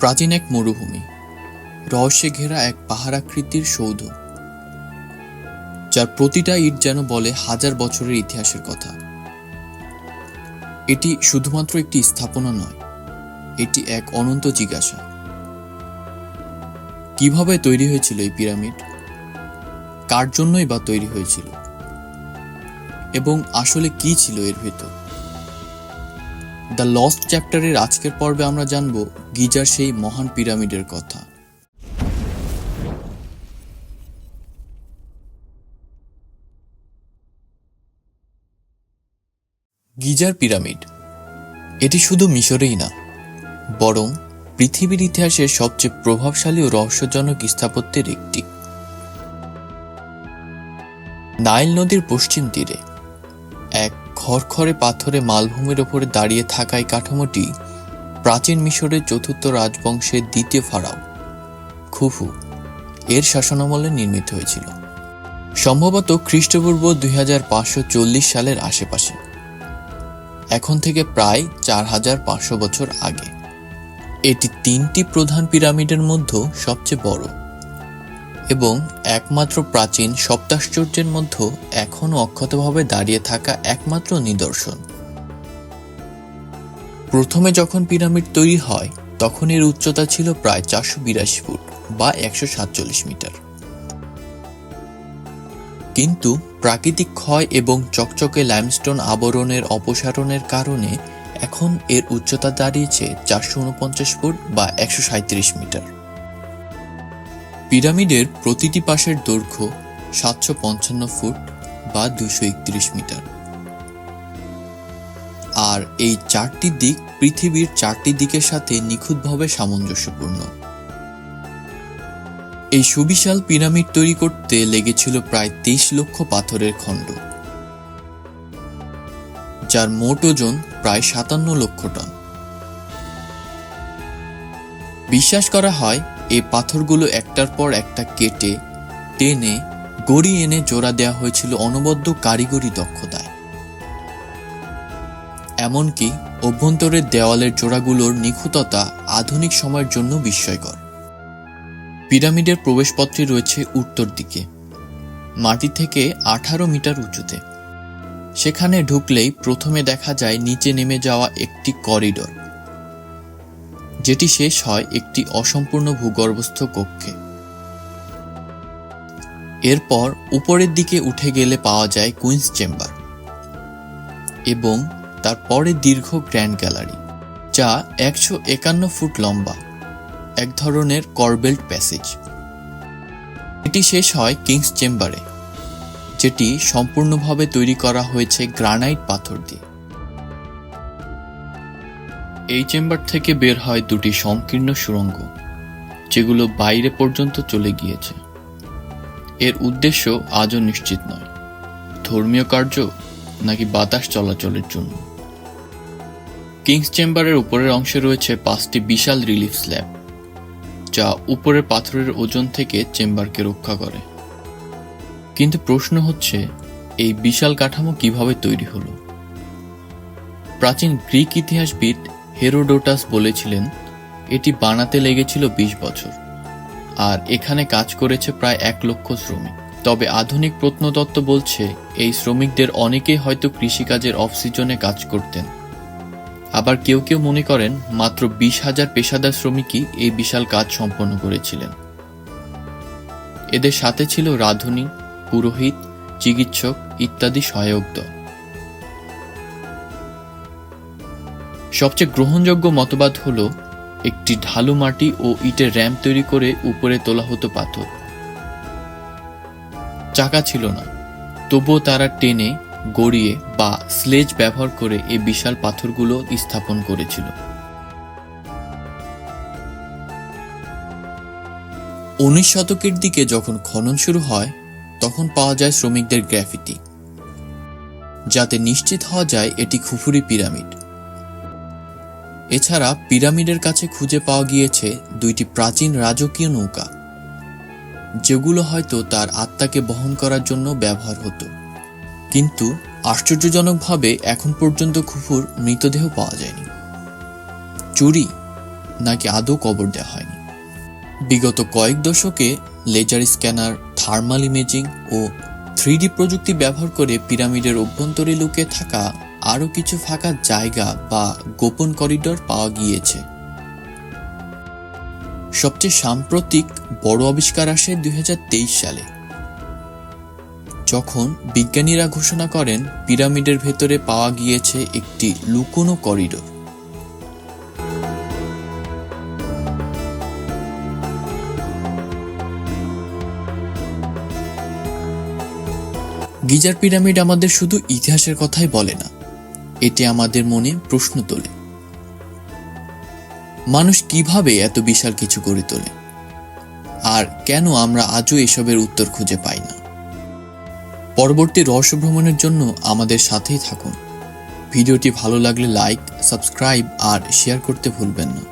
প্রাচীন এক মরুভূমি। রহস্যে ঘেরা এক পাহাড়াকৃতির সৌধ, যার প্রতিটা ইট যেন বলে হাজার বছরের ইতিহাসের কথা। এটি শুধুমাত্র একটি স্থাপনা নয়, এটি এক অনন্ত জিজ্ঞাসা। কীভাবে তৈরি হয়েছিল এই পিরামিড? কার জন্যই বা তৈরি হয়েছিল? এবং আসলে কি ছিল এর ভেতর? দ্য লস্ট চ্যাপ্টারের আজকের পর্বে আমরা জানব গিজার সেই মহান পিরামিডের কথা। গিজার পিরামিড, এটি শুধু মিশরেই না, বরং পৃথিবীর ইতিহাসের সবচেয়ে প্রভাবশালী ও রহস্যজনক স্থাপত্যের একটি। নাইল নদীর পশ্চিম তীরে খড়খড়ে পাথরে মালভূমির ওপরে দাঁড়িয়ে থাকা এই কাঠামোটি প্রাচীন মিশরের চতুর্থ রাজবংশের দ্বিতীয় ফারাও, খুফু, এর শাসনামলে নির্মিত হয়েছিল। সম্ভবত খ্রিস্টপূর্ব দুই হাজার পাঁচশো চল্লিশ সালের আশেপাশে, এখন থেকে প্রায় চার হাজার পাঁচশো বছর আগে। এটি তিনটি প্রধান পিরামিডের মধ্যে সবচেয়ে বড়। এবং একমাত্র প্রাচীন সপ্তাশ্চর্যের মধ্যে এখনও অক্ষতভাবে দাঁড়িয়ে থাকা একমাত্র নিদর্শন। প্রথমে যখন পিরামিড তৈরি হয়, তখন এর উচ্চতা ছিল প্রায় চারশো বিরাশি ফুট বা একশো সাতচল্লিশ মিটার। কিন্তু প্রাকৃতিক ক্ষয় এবং চকচকে লাইমস্টোন আবরণের অপসারণের কারণে এখন এর উচ্চতা দাঁড়িয়েছে চারশো উনপঞ্চাশ ফুট বা একশো মিটার। পিরামিডের প্রতিটি পাশের দৈর্ঘ্য সাতশো পঞ্চান্ন ফুট বা দুশো একত্রিশ মিটার। আর এই চারটি দিক পৃথিবীর চারটি দিকের সাথে নিখুঁতভাবে সামঞ্জস্যপূর্ণ। এই সুবিশাল পিরামিড তৈরি করতে লেগেছিল প্রায় তেইশ লক্ষ পাথরের খণ্ড, যার মোট ওজন প্রায় সাতান্ন লক্ষ টন। বিশ্বাস করা হয় এই পাথরগুলো একটার পর একটা কেটে, টেনে গড়ি এনে জোড়া দেওয়া হয়েছিল অনবদ্য কারিগরি দক্ষতায়। এমনকি অভ্যন্তরের দেওয়ালের জোড়াগুলোর নিখুঁততা আধুনিক সময়ের জন্য বিস্ময়কর। পিরামিডের প্রবেশপত্রে রয়েছে উত্তর দিকে, মাটি থেকে আঠারো মিটার উঁচুতে। সেখানে ঢুকলেই প্রথমে দেখা যায় নিচে নেমে যাওয়া একটি করিডোর। যেটি শেষ হয় একটি অসম্পূর্ণ ভূগর্ভস্থ কক্ষে। এরপর উপরের দিকে উঠে গেলে পাওয়া যায় কুইন্স চেম্বার এবং তার পরে দীর্ঘ গ্র্যান্ড গ্যালারি, যা একশো একান্ন ফুট লম্বা, এক ধরনের করবেল্ট প্যাসেজ। এটি শেষ হয় কিংস চেম্বারে, যেটি সম্পূর্ণভাবে তৈরি করা হয়েছে গ্রানাইট পাথর দিয়ে। এই চেম্বার থেকে বের হয় দুটি সংকীর্ণ সুড়ঙ্গ, যেগুলো বাইরে পর্যন্ত চলে গিয়েছে। এর উদ্দেশ্য আজও নিশ্চিত নয়। ধর্মীয় কার্য নাকি বাতাস চলাচলের জন্য? কিংস চেম্বারের উপরের অংশে রয়েছে পাঁচটি বিশাল রিলিফ স্ল্যাব, যা উপরের পাথরের ওজন থেকে চেম্বারকে রক্ষা করে। কিন্তু প্রশ্ন হচ্ছে, এই বিশাল কাঠামো কীভাবে তৈরি হলো? প্রাচীন গ্রিক ইতিহাসবিদ হেরোডোটাস বলেছিলেন, এটি বানাতে লেগেছিল বিশ বছর, আর এখানে কাজ করেছে প্রায় এক লক্ষ শ্রমিক। তবে আধুনিক প্রত্নতত্ত্ব বলছে, এই শ্রমিকদের অনেকেই হয়তো কৃষিকাজের অফ সিজনে কাজ করতেন। আবার কেউ কেউ মনে করেন, মাত্র বিশ হাজার পেশাদার শ্রমিকই এই বিশাল কাজ সম্পন্ন করেছিলেন। এদের সাথে ছিল রাঁধুনি, পুরোহিত, চিকিৎসক ইত্যাদি সহায়ক দল। সবচেয়ে গ্রহণযোগ্য মতবাদ হল, একটি ঢালু মাটি ও ইটের র্যাম্প তৈরি করে উপরে তোলা হতো পাথর। চাকা ছিল না। তবুও তারা টেনে, গড়িয়ে বা স্লেজ ব্যবহার করে এই বিশাল পাথরগুলো স্থাপন করেছিল। উনিশ শতকের দিকে যখন খনন শুরু হয়, তখন পাওয়া যায় শ্রমিকদের গ্র্যাফিটি যাতে নিশ্চিত হওয়া যায়, এটি খুফুরি পিরামিড। এছাড়া পিরামিডের কাছে খুঁজে পাওয়া গিয়েছে দুইটি প্রাচীন রাজকীয় নৌকা, যেগুলো হয়তো তার আত্মাকে বহন করার জন্য ব্যবহার হতো। কিন্তু আশ্চর্যজনকভাবে এখন পর্যন্ত খুফুর মৃতদেহ পাওয়া যায়নি। চুরি নাকি আদৌ কবর দেওয়া হয়নি। বিগত কয়েক দশকে লেজার স্ক্যানার, থার্মাল ইমেজিং ও থ্রিডি প্রযুক্তি ব্যবহার করে পিরামিডের অভ্যন্তরে লুকিয়ে থাকা আরও কিছু ফাঁকা জায়গা বা গোপন করিডোর পাওয়া গিয়েছে। সবচেয়ে সাম্প্রতিক বড় আবিষ্কার আসে দুই হাজার তেইশ সালে। যখন বিজ্ঞানীরা ঘোষণা করেন পিরামিডের ভেতরে পাওয়া গিয়েছে একটি লুকোনো করিডোর। গিজার পিরামিড আমাদের শুধু ইতিহাসের কথাই বলে না এটি আমাদের মনে প্রশ্ন তোলে। মানুষ কীভাবে এত বিশাল কিছু গড়ে তোলে? আর কেন আমরা আজও এসবের উত্তর খুঁজে পাই না? পরবর্তী রহস্য ভ্রমণের জন্য আমাদের সাথেই থাকুন। ভিডিওটি ভালো লাগলে লাইক, সাবস্ক্রাইব আর শেয়ার করতে ভুলবেন না।